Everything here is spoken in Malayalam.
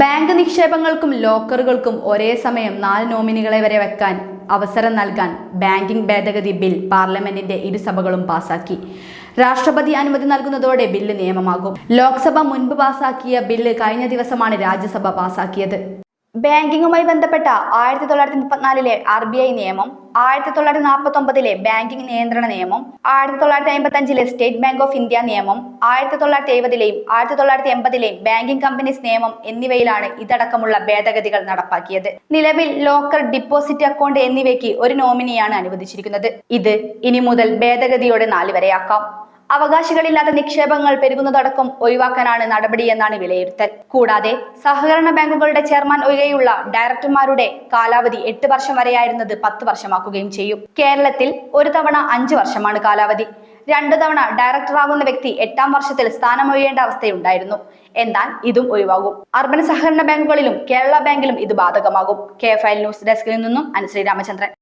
ബാങ്ക് നിക്ഷേപങ്ങൾക്കും ലോക്കറുകൾക്കും ഒരേ സമയം നാല് നോമിനികളെ വരെ വെക്കാൻ അവസരം നൽകാൻ ബാങ്കിംഗ് ഭേദഗതി ബിൽ പാർലമെന്റിന്റെ ഇരുസഭകളും പാസാക്കി. രാഷ്ട്രപതി അനുമതി നൽകുന്നതോടെ ബില്ല് നിയമമാകും. ലോക്സഭ മുൻപ് പാസാക്കിയ ബില്ല് കഴിഞ്ഞ ദിവസമാണ് രാജ്യസഭ പാസാക്കിയത്. ബാങ്കിങ്ങുമായി ബന്ധപ്പെട്ട ആയിരത്തി തൊള്ളായിരത്തി മുപ്പത്തിനാലിലെ ആർ ബി ഐ നിയമം ആയിരത്തി തൊള്ളായിരത്തി നാൽപ്പത്തി ഒമ്പതിലെ ബാങ്കിംഗ് നിയന്ത്രണ നിയമം ആയിരത്തി തൊള്ളായിരത്തി അമ്പത്തി അഞ്ചിലെ സ്റ്റേറ്റ് ബാങ്ക് ഓഫ് ഇന്ത്യ നിയമം ആയിരത്തി തൊള്ളായിരത്തി എഴുപതിലെയും ആയിരത്തി തൊള്ളായിരത്തി എൺപതിലെയും ബാങ്കിംഗ് കമ്പനീസ് നിയമം എന്നിവയിലാണ് ഇതടക്കമുള്ള ഭേദഗതികൾ നടപ്പാക്കിയത്. നിലവിൽ ലോക്കർ ഡിപ്പോസിറ്റ് അക്കൗണ്ട് എന്നിവയ്ക്ക് ഒരു നോമിനിയാണ് അനുവദിച്ചിരിക്കുന്നത്. ഇത് ഇനി മുതൽ ഭേദഗതിയോടെ നാല് വരെയാക്കാം. അവകാശികളില്ലാത്ത നിക്ഷേപങ്ങൾ പെരുകുന്നതടക്കം ഒഴിവാക്കാനാണ് നടപടിയെന്നാണ് വിലയിരുത്തൽ. കൂടാതെ സഹകരണ ബാങ്കുകളുടെ ചെയർമാൻ ഒഴികെയുള്ള ഡയറക്ടർമാരുടെ കാലാവധി എട്ട് വർഷം വരെയായിരുന്നത് പത്ത് വർഷമാക്കുകയും ചെയ്യും. കേരളത്തിൽ ഒരു തവണ അഞ്ച് വർഷമാണ് കാലാവധി. രണ്ടു തവണ ഡയറക്ടറാകുന്ന വ്യക്തി എട്ടാം വർഷത്തിൽ സ്ഥാനമൊഴിയേണ്ട അവസ്ഥയുണ്ടായിരുന്നു. എന്നാൽ ഇതും ഒഴിവാകും. അർബൻ സഹകരണ ബാങ്കുകളിലും കേരള ബാങ്കിലും ഇത് ബാധകമാകും. കെ ഫയൽ ന്യൂസ് ഡെസ്കിൽ നിന്നും അനുശ്രീ രാമചന്ദ്രൻ.